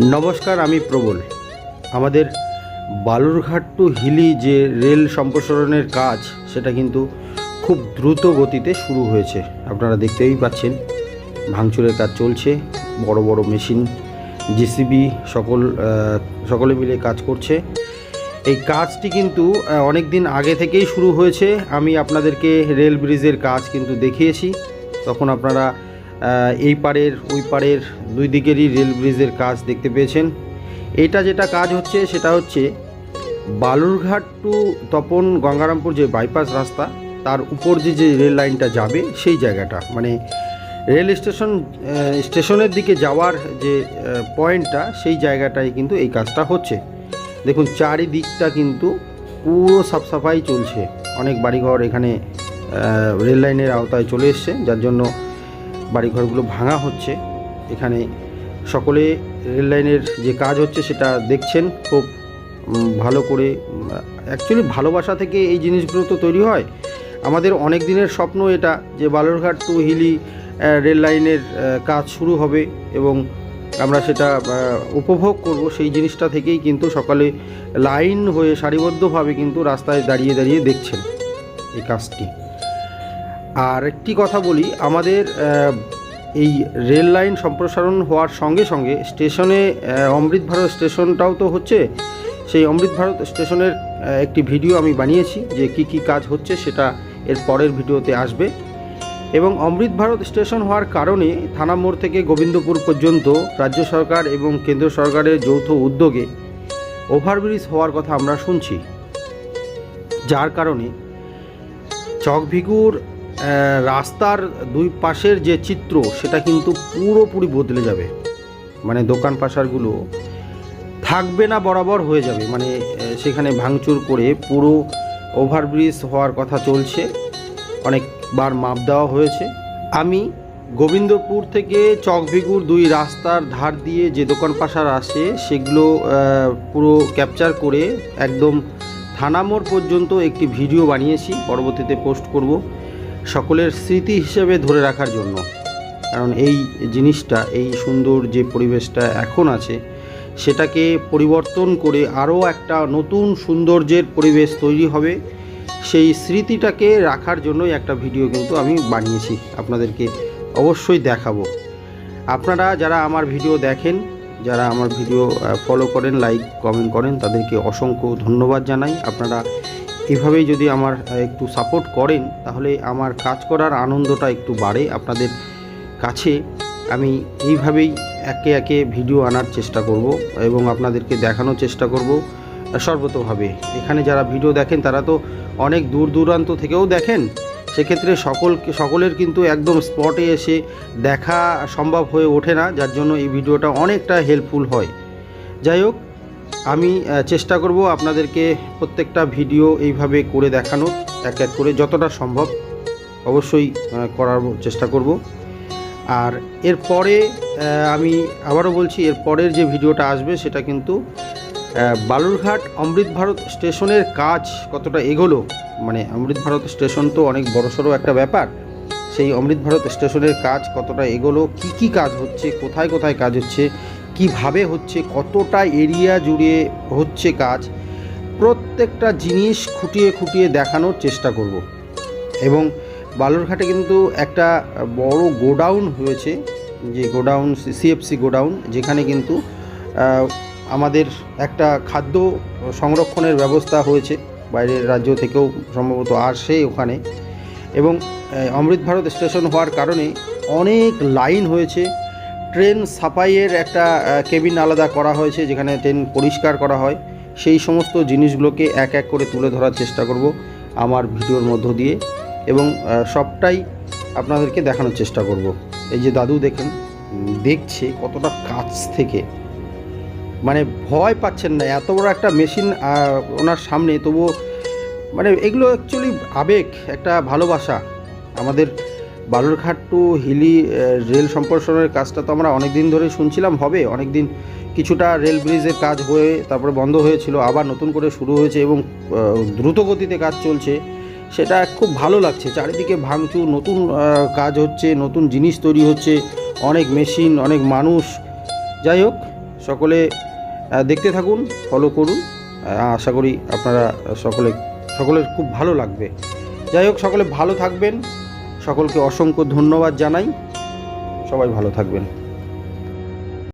নমস্কার, আমি প্রবল। আমাদের বালুরঘাট টু হিলি যে রেল সম্প্রসারণের কাজ, সেটা কিন্তু খুব দ্রুত গতিতে শুরু হয়েছে। আপনারা দেখতেই পাচ্ছেন, ভাঙচুরের কাজ চলছে, বড় বড় মেশিন, জেসিবি সকল সকলে মিলে কাজ করছে। এই কাজটি কিন্তু অনেক দিন আগে থেকেই শুরু হয়েছে। আমি আপনাদেরকে রেল ব্রিজের কাজ কিন্তু দেখিয়েছি। তখন আপনারা এই পারের ওই পারের দুই দিকেরই রেল ব্রিজের কাজ দেখতে পেয়েছেন। এটা যেটা কাজ হচ্ছে, সেটা হচ্ছে বালুরঘাট টু তপন গঙ্গারামপুর যে বাইপাস রাস্তা, তার উপর যে যে রেল লাইনটা যাবে, সেই জায়গাটা। মানে রেল স্টেশন স্টেশনের দিকে যাওয়ার যে পয়েন্টটা, সেই জায়গাটায় কিন্তু এই কাজটা হচ্ছে। দেখুন, চারিদিকটা কিন্তু পুরো সাফসাফাই চলছে। অনেক বাড়িঘর এখানে রেল লাইনের আওতায় চলে এসছে, যার জন্য বাড়িঘরগুলো ভাঙা হচ্ছে। এখানে সকলে রেল লাইনের যে কাজ হচ্ছে সেটা দেখছেন। খুব ভালো করে অ্যাকচুয়ালি ভালোবাসা থেকে এই জিনিসগুলো তো তৈরি হয়। আমাদের অনেক দিনের স্বপ্ন এটা যে বালুরঘাট টু হিলি আহ, রেল লাইনের কাজ শুরু হবে এবং আমরা সেটা উপভোগ করব। সেই জিনিসটা থেকেই কিন্তু সকালে লাইন হয়ে সারিবদ্ধভাবে কিন্তু রাস্তায় দাঁড়িয়ে দাঁড়িয়ে দেখছেন এই কাজটি। আর একটি কথা বলি, আমাদের এই রেল লাইন সম্প্রসারণ হওয়ার সঙ্গে সঙ্গে স্টেশনে অমৃত ভারত স্টেশনটাও তো হচ্ছে। সেই অমৃত ভারত স্টেশনের একটি ভিডিও আমি বানিয়েছি যে কি কি কাজ হচ্ছে সেটা এর পরের ভিডিওতে আসবে। এবং অমৃত ভারত স্টেশন হওয়ার কারণে থানা মোড় থেকে গোবিন্দপুর পর্যন্ত রাজ্য সরকার এবং কেন্দ্র সরকারের যৌথ উদ্যোগে ওভারব্রিজ হওয়ার কথা আমরা শুনছি। যার কারণে চকভিগুর রাস্তার দুই পাশের যে চিত্র, সেটা কিন্তু পুরোপুরি বদলে যাবে। মানে দোকান পাশারগুলো থাকবে না, বরাবর হয়ে যাবে। মানে সেখানে ভাঙচুর করে পুরো ওভারব্রিজ হওয়ার কথা চলছে। অনেকবার মাপ দেওয়া হয়েছে। আমি গোবিন্দপুর থেকে চকভিগুর দুই রাস্তার ধার দিয়ে যে দোকান পাশার আসে, সেগুলো পুরো ক্যাপচার করে একদম থানামোড় পর্যন্ত একটি ভিডিও বানিয়েছি। পরবর্তীতে পোস্ট করব। সকলের স্মৃতি হিসেবে ধরে রাখার জন্য। কারণ এই জিনিসটা, এই সুন্দর যে পরিবেশটা এখন আছে, সেটাকে পরিবর্তন করে আরও একটা নতুন সৌন্দর্যের পরিবেশ তৈরি হবে। সেই স্মৃতিটাকে রাখার জন্যই একটা ভিডিও কিন্তু আমি বানিয়েছি, আপনাদেরকে অবশ্যই দেখাবো। আপনারা যারা আমার ভিডিও দেখেন, যারা আমার ভিডিও ফলো করেন লাইক কমেন্ট করেন, তাদেরকে অসংখ্য ধন্যবাদ জানাই। আপনারা এভাবেই যদি আমার একটু সাপোর্ট করেন, তাহলে আমার কাজ করার আনন্দটা একটু বাড়ে আপনাদের কাছে। আমি এইভাবেই একে একে ভিডিও আনার চেষ্টা করব এবং আপনাদেরকে দেখানোর চেষ্টা করব, সর্বতোভাবে। এখানে যারা ভিডিও দেখেন, তারা তো অনেক দূর দূরান্ত থেকেও দেখেন। সেক্ষেত্রে সকল সকলের কিন্তু একদম স্পটে এসে দেখা সম্ভব হয়ে ওঠে না, যার জন্য এই ভিডিওটা অনেকটা হেল্পফুল হয়। যাই হোক আমি চেষ্টা করব আপনাদেরকে প্রত্যেকটা ভিডিও এইভাবে করে দেখানোর এক এক করে যতটা সম্ভব অবশ্যই করার চেষ্টা করব। আর এরপরে আহ, আমি আবারও বলছি এর পরের যে ভিডিওটা আসবে সেটা কিন্তু বালুরঘাট অমৃত ভারত স্টেশনের কাজ কতটা এগোলো মানে অমৃত ভারত স্টেশন তো অনেক বড়সড় একটা ব্যাপার সেই অমৃত ভারত স্টেশনের কাজ কতটা এগোলো কি কি কাজ হচ্ছে কোথায় কোথায় কাজ হচ্ছে কীভাবে হচ্ছে, কতটা এরিয়া জুড়ে হচ্ছে কাজ, প্রত্যেকটা জিনিস খুঁটিয়ে খুঁটিয়ে দেখানোর চেষ্টা করব। এবং বালুরঘাটে কিন্তু একটা বড় গোডাউন হয়েছে, যে গোডাউন সিএফসি গোডাউন, যেখানে কিন্তু আমাদের একটা খাদ্য সংরক্ষণের ব্যবস্থা হয়েছে, বাইরের রাজ্য থেকেও সম্ভবত আসে ওখানে। এবং অমৃত ভারত স্টেশন হওয়ার কারণে অনেক লাইন হয়েছে ট্রেন সাফাইয়ের একটা কেবিন আলাদা করা হয়েছে, যেখানে ট্রেন পরিষ্কার করা হয়। সেই সমস্ত জিনিসগুলোকে এক এক করে তুলে ধরার চেষ্টা করব আমার ভিডিওর মধ্য দিয়ে এবং সবটাই আপনাদেরকে দেখানোর চেষ্টা করব। এই যে দাদু দেখেন দেখছে কতটা কাছ থেকে। মানে ভয় পাচ্ছেন না, এত বড় একটা মেশিন ওনার সামনে, তবুও মানে এগুলো অ্যাকচুয়ালি আবেগ, একটা ভালোবাসা আমাদের বালুরঘাট টু হিলি রেল সম্প্রসারণের কাজটা তো আমরা অনেক দিন ধরে শুনছিলাম, হবে অনেক দিন কিছুটা রেল ব্রিজের কাজ হয়ে তারপরে বন্ধ হয়েছিল, আবার নতুন করে শুরু হয়েছে এবং দ্রুত গতিতে কাজ চলছে। সেটা খুব ভালো লাগছে, চারিদিকে ভাঙচুর, নতুন কাজ হচ্ছে, নতুন জিনিস তৈরি হচ্ছে, অনেক মেশিন, অনেক মানুষ। যাই হোক, সকলে দেখতে থাকুন ফলো করুন আশা করি আপনারা সকলে, সকলের খুব ভালো লাগবে। যাই হোক, সকলে ভালো থাকবেন। সকলকে অসংখ্য ধন্যবাদ জানাই। সবাই ভালো থাকবেন।